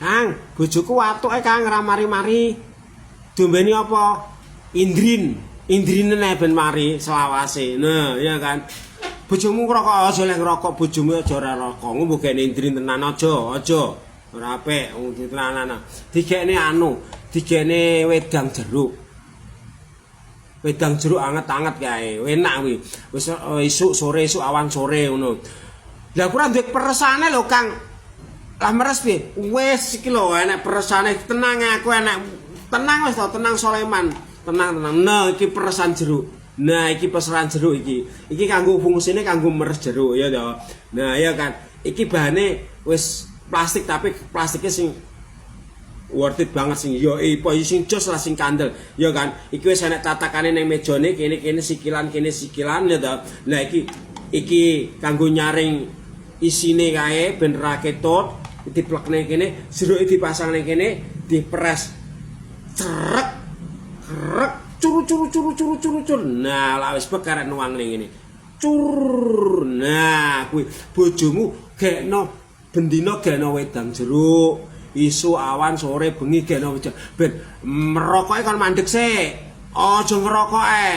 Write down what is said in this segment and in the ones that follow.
Kang, bojoku watuke Kang ramari-mari. Dombeni apa? Indrin. Indrine nek ben mari selawase. Nah, iya kan. Bojomu ngrokok aja lek ngrokok bojomu aja ora rokok. Ngono mbokene indrin tenan aja, aja. Ora apik wong ditenanan. Digekne anu, digekne wedang jeruk. Wedang jeruk anget-anget kae. Enak kuwi. Wis eh, isuk sore isuk awan sore ngono. Lah kurang duwe peresane lho Kang. Lah meres piye? Wis iki lho enek peresane tenang aku enek tenang wis to tenang Soleman. Tenang tenang. Nah iki peresan jeruk. Nah iki peseran jeruk iki. Iki kanggo fungsine kanggo meres jeruk ya to. Nah iya kan. Iki bahane wis plastik tapi plastiknya sing worth it banget sing yo eh po sing jos lah sing kandel ya kan iki wis enek tatakane ning mejane kene kene sikilan kene sikilan ya to lah iki iki kanggo nyaring isine kae ben ra ketut diplekne kene jeruke dipasang ning kene dipres cerek krek curu curu curu curu curu curu nah lah wis bekarek nuang ning ngene. Cur nah kuwi bojomu gekno bendina gekno wedang jeruk. Isu awan sore bengi gekno wedang. Ben merokoke kon mandek sik. Aja ngerokoke.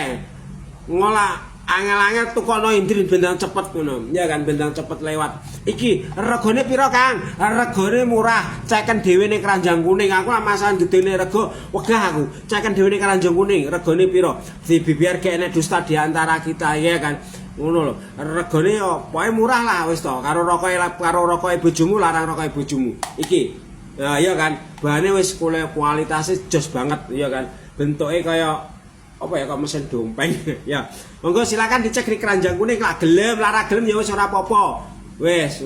Ngolah angel-angel tukono indrin bendang cepet ngono. Ya kan bendang cepet lewat. Iki regane pira Kang? Regane murah. Ceken dhewe ning keranjang kuning. Aku amasan gedene rego wegah aku. Ceken dhewe ning keranjang kuning. Regane pira? Di biar gak enek dusta di antara kita ya kan? Ngono lho. Regane yo pokoke murah lah wis to. Karo rokoke karo rokoke bojomu larang rokoke bojomu. Iki. Ya iya kan? Bahane wis kualitasnya jos banget ya kan? Bentuke kaya apa ya kok mesin dompeng? Ya monggo silakan dicek di keranjang kuning lah gelem lara gelem ya wis ora apa-apa. Wis